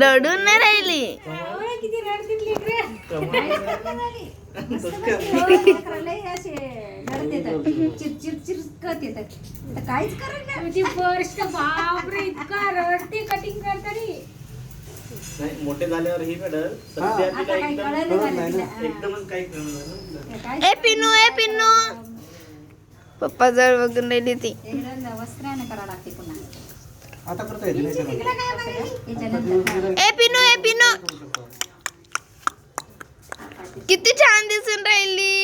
रडून नाही राहिली. काय? काहीच करत बापरे इतका रडते कटिंग करतानी मोठे झाल्यावर ही मॅडम एकदमच काही ए पिनू ए पिनू. पप्पा जळ बघून राहिली ती. एकदा वस्त्रानं करावं लागते पुन्हा. आता करता येते नाही ए पिनू ए पिनू. किती छान दिसून राहिली.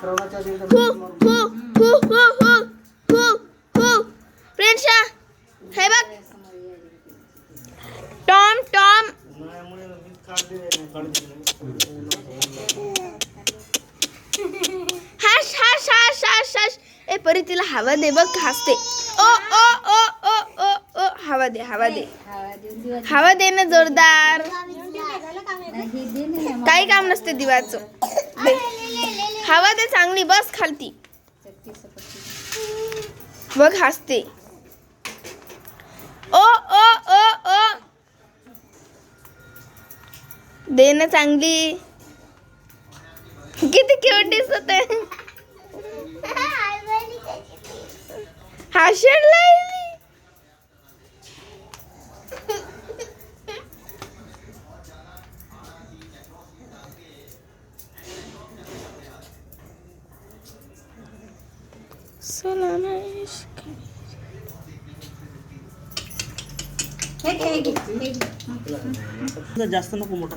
श्रावणाच्या आधी एकदा हु हु हु हु हु हु हु प्रिन्शा हे बघ. Tom Tom. हाश हाश ए परी तिला हवा दे बघ हसते. ओ ओ हवा दे हवा दे. हवा दे ना जोरदार. काही काम नसते दिवाचं. हवा दे चांगली बस खालती. बघ हसते. ओ ओ ओ ओ. दे ना चांगली. किती क्यूट दिसत आहे. हे घे, घे. तुला जास्त नको मोठा?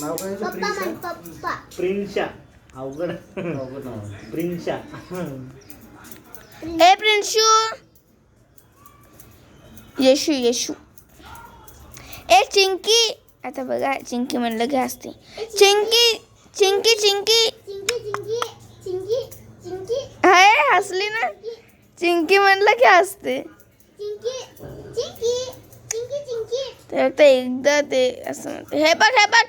प्रिन्स आहे? प्रिन्शा अवघड अवघड नाव. प्रिन्शा प्रिन्शू येशू येशू. ए चिंकी. आता बघा चिंकी म्हणलं की असते चिंकी चिंकी चिंकी. हाय हसली ना? चिंकी म्हणलं की असते तर ते एकदा ते असं म्हणते. हे बघ हे बघ.